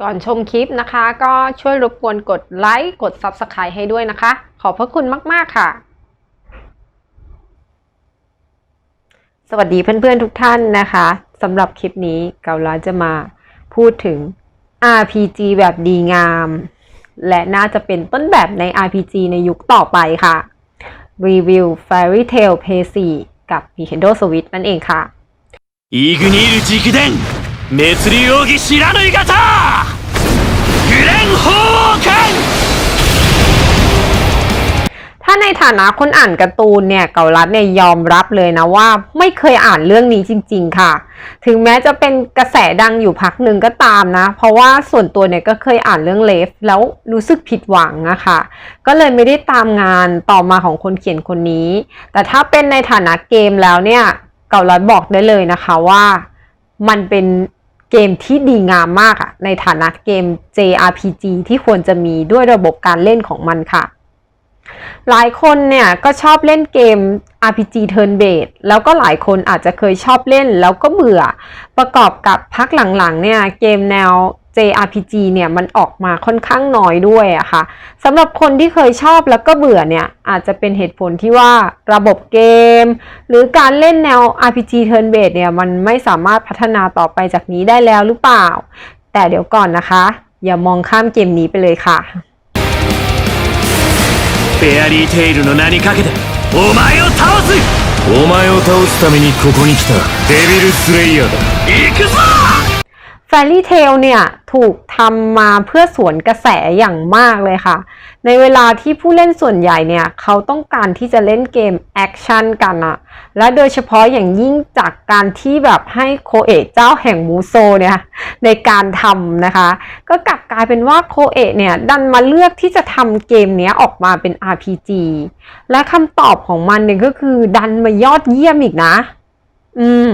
ก่อนชมคลิปนะคะ ก็ช่วยรบกวนกดไลค์กด Subscribe ให้ด้วยนะคะ ขอบพระคุณมาก ๆ ค่ะ สวัสดีเพื่อน ๆ ทุกท่านนะคะสำหรับคลิปนี้เกาลัดจะมาพูดถึง RPG แบบดีงาม และน่าจะเป็นต้นแบบใน RPG ในยุคต่อไปค่ะ รีวิว Fairy Tail p 4กับ Nintendo Switch นั่นเองค่ะอีกนิรจิกเดน 滅流奥義知らぬい型グレンホーカン ถ้าในฐานะคนอ่านการ์ตูนเนี่ยเกาลัดเนี่ยยอมรับเลยนะว่าไม่เคยอ่านเรื่องนี้จริง ๆ ค่ะ ถึงแม้จะเป็นกระแสดังอยู่พักหนึ่งก็ตามนะ เพราะว่าส่วนตัวเนี่ยก็เคยอ่านเรื่องเลฟแล้วรู้สึกผิดหวังอะค่ะ ก็เลยไม่ได้ตามงานต่อมาของคนเขียนคนนี้ แต่ถ้าเป็นในฐานะเกมแล้วเนี่ยเกาลัดบอกได้เลยนะคะว่ามันเป็น เกมที่ดีงามมากอะในฐานะเกม JRPG ที่ควรจะมีด้วยระบบการเล่นของมันค่ะ หลายคนเนี่ยก็ชอบเล่นเกม RPG Turn Based แล้วก็หลายคนอาจจะเคยชอบเล่นแล้วก็เบื่อ ประกอบกับพักหลังๆเนี่ยเกมแนว JRPG เนี่ยมันออกมาค่อนข้างน้อยด้วยอะค่ะสำหรับคนที่เคยชอบแล้วก็เบื่อเนี่ยอาจจะเป็นเหตุผลที่ว่าระบบเกม หรือการเล่นแนว RPG Turn Based เนี่ยมันไม่สามารถพัฒนาต่อไปจากนี้ได้แล้วหรือเปล่า แต่เดี๋ยวก่อนนะคะ อย่ามองข้ามเกมนี้ไปเลยค่ะ フェアリーテイルの名にかけてお前を倒すお前を倒すためにここに来たデビルスレイヤーだ行くぞ Fairy Tail เนี่ย ถูกทำมาเพื่อสวนกระแสอย่างมากเลยค่ะ ในเวลาที่ผู้เล่นส่วนใหญ่เนี่ยเขาต้องการที่จะเล่นเกมแอคชั่นกันอะและโดยเฉพาะอย่างยิ่งจากการที่แบบให้โคเอะเจ้าแห่งมูโซเนี่ยในการทำนะคะ ก็กลับกลายเป็นว่าโคเอะเนี่ยดันมาเลือกที่จะทำเกมเนี้ยออกมาเป็น RPG และคำตอบของมันเนี่ยก็คือดันมายอดเยี่ยมอีกนะ อืม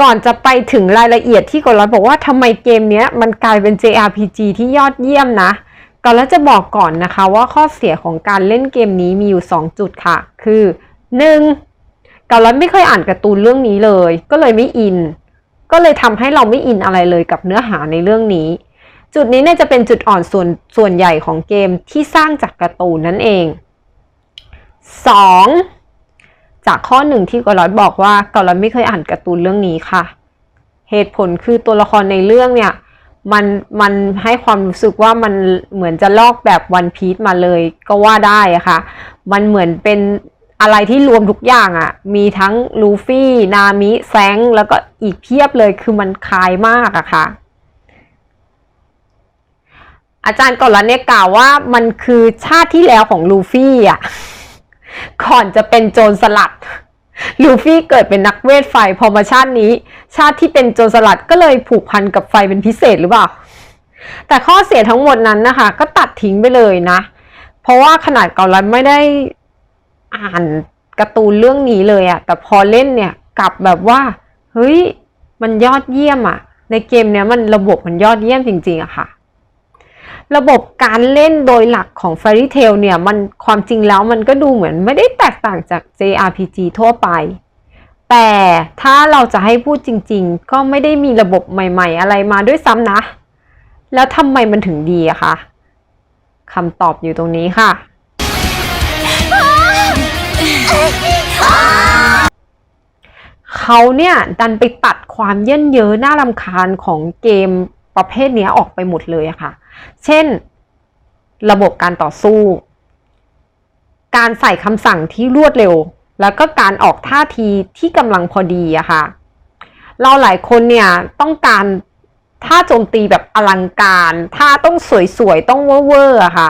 ก่อนจะไปถึงรายละเอียดที่กอลัดบอกว่าทำไมเกมนี้มันกลายเป็น JRPG ที่ยอดเยี่ยมนะกอลัดจะบอกก่อนนะคะว่าข้อเสียของการเล่นเกมนี้มีอยู่ 2 จุดค่ะ คือ 1. กอลัดไม่เคยอ่านการ์ตูนเรื่องนี้เลย ก็เลยไม่อิน ก็เลยทำให้เราไม่อินอะไรเลยกับเนื้อหาในเรื่องนี้ จุดนี้เนี่ยจะเป็นจุดอ่อนส่วนส่วนใหญ่ของเกมที่สร้างจากการ์ตูนนั่นเอง 2. จากข้อหนึ่งที่กอลอดบอกว่ากอลอดไม่เคยอ่านการ์ตูนเรื่องนี้ค่ะ เหตุผลคือตัวละครในเรื่องเนี่ยมันมันให้ความรู้สึกว่ามันเหมือนจะลอกแบบวันพี e มาเลยก็ว่าได้อะค่ะ มันเหมือนเป็นอะไรที่รวมทุกอย่างอะมีทั้งลูฟี่ นามิ แซง แล้วก็อีกเพียบเลย คือมันคลายมากอะค่ะ อาจารย์ก่อนละเนี่ยกล่าวว่ามันคือชาติที่แล้วของลูฟี่อะ ก่อนจะเป็นโจรสลัด ลูฟี่เกิดเป็นนักเวทไฟพอมาชาตินี้ ชาติที่เป็นโจรสลัดก็เลยผูกพันกับไฟเป็นพิเศษหรือเปล่า แต่ข้อเสียทั้งหมดนั้นนะคะ ก็ตัดทิ้งไปเลยนะ เพราะว่าขนาดเกาลันไม่ได้อ่านการ์ตูนเรื่องนี้เลยอะแต่พอเล่นเนี่ยกลับแบบว่า เฮ้ย มันยอดเยี่ยมอะในเกมเนี้ยมันระบบมันยอดเยี่ยมจริงๆอะค่ะ ระบบการเล่นโดยหลักของ Fairy Tail เนี่ยมันความจริงแล้วมันก็ดูเหมือนไม่ได้แตกต่างจาก JRPG ทั่วไป แต่ถ้าเราจะให้พูดจริง ๆ ก็ไม่ได้มีระบบใหม่ ๆ อะไรมาด้วยซ้ำนะ แล้วทำไมมันถึงดีอะคะคำตอบอยู่ตรงนี้ค่ะ เขาเนี่ยดันไปตัดความเยินเย้อน่ารำคาญของเกมประเภทนี้ออกไปหมดเลยอะค่ะ เช่น ระบบการต่อสู้ การใส่คำสั่งที่รวดเร็ว แล้วก็การออกท่าทีที่กำลังพอดีอะค่ะ เราหลายคนเนี่ยต้องการท่าโจมตีแบบอลังการท่าต้องสวยๆ ต้องเวอร์ๆอะค่ะ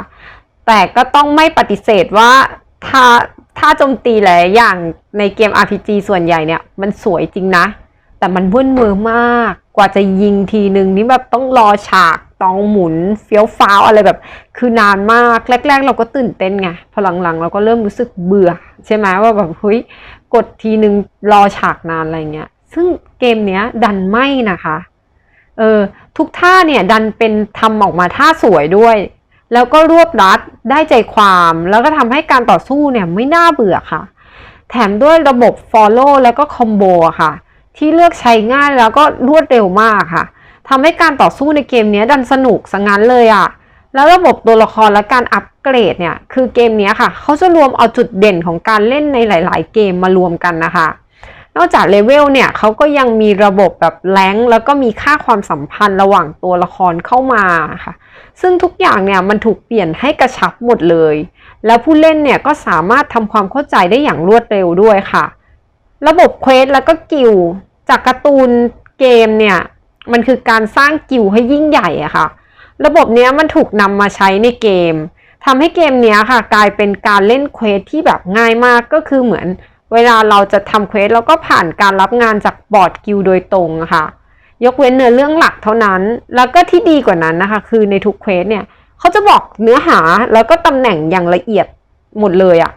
แต่ก็ต้องไม่ปฏิเสธว่าท่าท่าโจมตีหลายอย่างในเกม RPG ส่วนใหญ่เนี่ย มันสวยจริงนะ แต่มันวุ่นมือมาก กว่าจะยิงทีนึงนี่แบบต้องรอฉาก องหมุนเฟี้ยวฟ้าวอะไรแบบ คือนานมากแรก ๆ เราก็ตื่นเต้นไงพอหลังๆ เราก็เริ่มรู้สึกเบื่อ ใช่ไหมว่าแบบเฮ้ยกดทีนึงรอฉากนานอะไรเงี้ย ซึ่งเกมเนี้ยดันไม่นะคะเออทุกท่าเนี่ยดันเป็นทำออกมาท่าสวยด้วย แล้วก็รวบรัดได้ใจความแล้วก็ทำให้การต่อสู้เนี่ยไม่น่าเบื่อค่ะ แถมด้วยระบบ follow แล้วก็ combo อะค่ะ ที่เลือกใช้ง่ายแล้วก็รวดเร็วมากค่ะ ทำให้การต่อสู้ในเกมนี้ดันสนุกสังั้นเลยอะแล้วระบบตัวละครและการอัปเกรดเนี่ย คือเกมนี้ค่ะ เขาจะรวมเอาจุดเด่นของการเล่นในหลาย ๆ เกมมารวมกันนะคะ นอกจากเลเวลเนี่ยเขาก็ยังมีระบบแบบแรงแล้วก็มีค่าความสัมพันธ์ระหว่างตัวละครเข้ามาค่ะ ซึ่งทุกอย่างเนี่ยมันถูกเปลี่ยนให้กระชับหมดเลย แล้วผู้เล่นเนี่ยก็สามารถทำความเข้าใจได้อย่างรวดเร็วด้วยค่ะ ระบบเควสแล้วก็กิลจากการ์ตูนเกมเนี่ย มันคือการสร้างกิลให้ยิ่งใหญ่อะค่ะ ระบบเนี้ยมันถูกนำมาใช้ในเกมทำให้เกมเนี้ยค่ะ กลายเป็นการเล่นเควสที่แบบง่ายมากก็คือเหมือน เวลาเราจะทำเควสเราก็ผ่านการรับงานจากบอร์ดกิลโดยตรงอะค่ะ ยกเว้นเนื้อเรื่องหลักเท่านั้น แล้วก็ที่ดีกว่านั้นนะคะ คือในทุกเควสเนี่ยเขาจะบอกเนื้อหาแล้วก็ตำแหน่งอย่างละเอียดหมดเลยอะ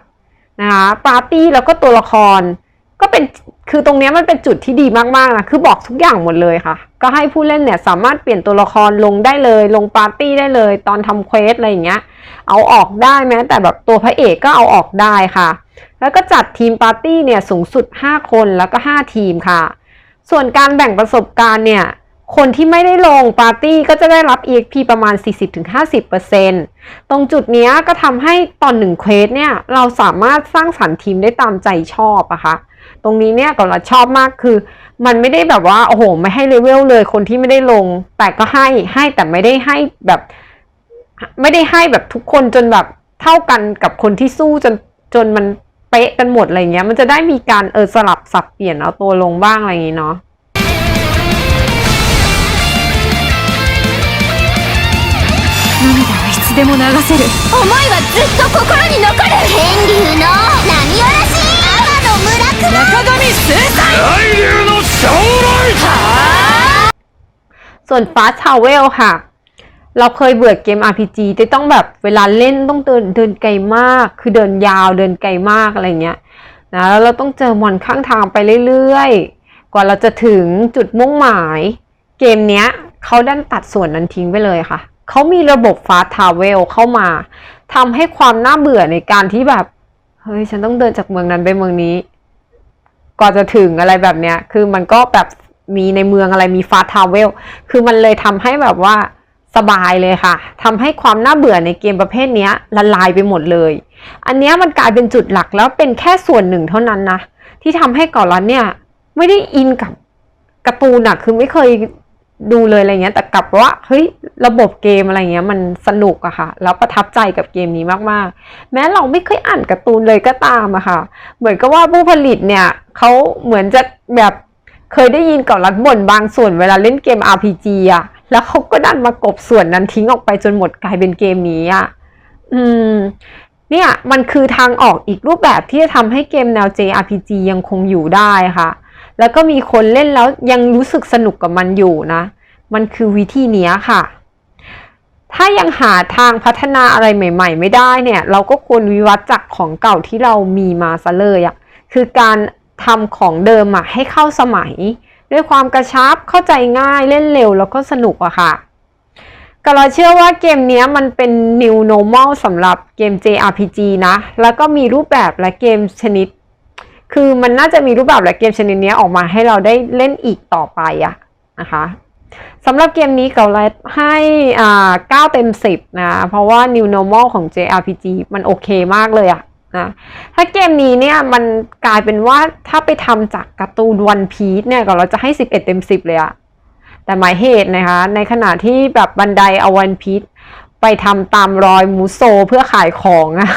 นะคะปาร์ตี้แล้วก็ตัวละครก็เป็น คือตรงนี้มันเป็นจุดที่ดีมากๆนะ คือบอกทุกอย่างหมดเลยค่ะ ก็ให้ผู้เล่นเนี่ยสามารถเปลี่ยนตัวละครลงได้เลย ลงปาร์ตี้ได้เลย ตอนทำเควสอะไรอย่างเงี้ย เอาออกได้แม้แต่แบบตัวพระเอกก็เอาออกได้ค่ะ แล้วก็จัดทีมปาร์ตี้เนี่ยสูงสุด 5 คนแล้วก็ 5 ทีมค่ะ ส่วนการแบ่งประสบการณ์เนี่ย คนที่ไม่ได้ลงปาร์ตี้ก็จะได้รับ EXP ประมาณ 40-50%ตรงจุดนี้ก็ทำให้ตอนหนึ่งเควสเนี่ยเราสามารถสร้างสรรค์ทีมได้ตามใจชอบอะค่ะ ตรงนี้เนี่ยก็เราชอบมากคือ มันไม่ได้แบบว่า โอ้โห ไม่ให้เลเวลเลยคนที่ไม่ได้ลง แต่ก็ให้ให้แต่ไม่ได้ให้แบบ ไม่ได้ให้แบบทุกคนจนแบบเท่ากันกับคนที่สู้จนจนมันเป๊ะกันหมดอะไรเงี้ย มันจะได้มีการเออสลับสับเปลี่ยนเอาตัวลงบ้างอะไรอย่างงี้เนาะ 涙はいつでも流せる思いはずっと心に残る天竜の波嵐天 ส่วนฟ้าชาวเวลค่ะ เราเคยเบื่อเกม RPG จะต้องแบบเวลาเล่นต้องเดินเดินไกลมาก คือเดินยาวเดินไกลมากอะไรเงี้ยนะแล้วเราต้องเจอมอนข้างทางไปเรื่อยๆ กว่าเราจะถึงจุดมุ่งหมาย เกมเนี้ยเขาดันตัดส่วนนั้นทิ้งไปเลยค่ะ เขามีระบบฟาทาวเวลเข้ามาทำให้ความน่าเบื่อในการที่แบบ เฮ้ย ฉันต้องเดินจากเมืองนั้นไปเมืองนี้ ก่อนจะถึงอะไรแบบเนี้ย คือมันก็แบบมีในเมืองอะไรมีฟาทาวเวล คือมันเลยทำให้แบบว่าสบายเลยค่ะทำให้ความน่าเบื่อในเกมประเภทเนี้ยละลายไปหมดเลย อันเนี้ยมันกลายเป็นจุดหลักแล้วเป็นแค่ส่วนหนึ่งเท่านั้นนะ ที่ทำให้ก่อนรันเนี่ย ไม่ได้อินกับการ์ตูนอะคือไม่เคย ดูเลยอะไรเงี้ยแต่กลับว่าเฮ้ยระบบเกมอะไรเงี้ยมันสนุกอะค่ะ แล้วประทับใจกับเกมนี้มากๆ แม้เราไม่เคยอ่านการ์ตูนเลยก็ตามอะค่ะ เหมือนกับว่าผู้ผลิตเนี่ยเขาเหมือนจะแบบเคยได้ยินก่อนรัดบ่นบางส่วนเวลาเล่นเกม RPG อะแล้วเขาก็ดันมากบส่วนนั้นทิ้งออกไปจนหมดกลายเป็นเกมนี้อะอืมเนี่ยมันคือทางออกอีกรูปแบบที่จะทำให้เกมแนว JRPG ยังคงอยู่ได้ค่ะ แล้วก็มีคนเล่นแล้วยังรู้สึกสนุกกับมันอยู่นะ มันคือวิธีเนี้ยค่ะ ถ้ายังหาทางพัฒนาอะไรใหม่ ๆ ไม่ได้เนี่ย เราก็ควรวิวัฒน์จากของเก่าที่เรามีมาซะเลยอะคือการทำของเดิมอะให้เข้าสมัย ด้วยความกระชับเข้าใจง่ายเล่นเร็วแล้วก็สนุกอะค่ะก็เราเชื่อว่าเกมเนี้ยมันเป็น new normal สำหรับเกม JRPG นะ แล้วก็มีรูปแบบและเกมชนิด คือมันน่าจะมีรูปแบบและเกมชนิดนี้ออกมาให้เราได้เล่นอีกต่อไปอะนะคะสำหรับเกมนี้เกาลัดให้อ่า9เต็ม 10 นะ เพราะว่า new normal ของ JRPG มันโอเคมากเลยอะนะถ้าเกมนี้เนี่ยมันกลายเป็นว่าถ้าไปทำจากการ์ตูนวันพีซเนี่ยก็เราจะให้ 11 เต็ม 10 เลยอะแต่หมายเหตุนะคะในขณะที่แบบบันไดเอาวันพีซไปทำตามรอยมูโซเพื่อขายของอะ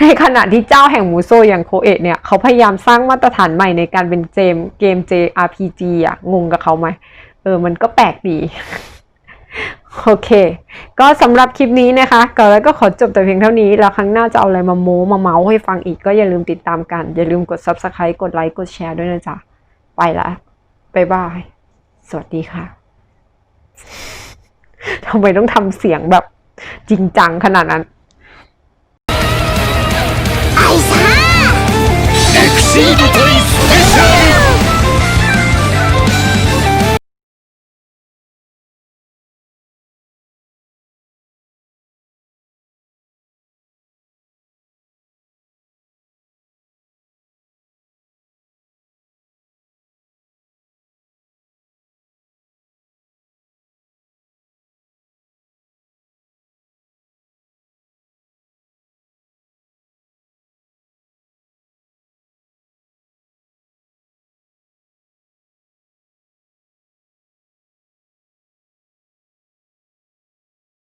ในขณะที่เจ้าแห่งมูโซอย่างโคเอะเนี่ย เขาพยายามสร้างมาตรฐานใหม่ในการเป็นเกมเกม JRPG อะงงกับเขาไหม เออ มันก็แปลกดี โอเค ก็สำหรับคลิปนี้นะคะก็แล้วก็ขอจบแต่เพียงเท่านี้ แล้วครั้งหน้าจะเอาอะไรมาโม้มาเมาส์ให้ฟังอีกก็อย่าลืมติดตามกัน อย่าลืมกด subscribe กดไลค์กดแชร์ด้วยนะจ๊ะ ไปละบ๊ายบาย สวัสดีค่ะทำไมต้องทำเสียงแบบจริงจังขนาดนั้น Sim,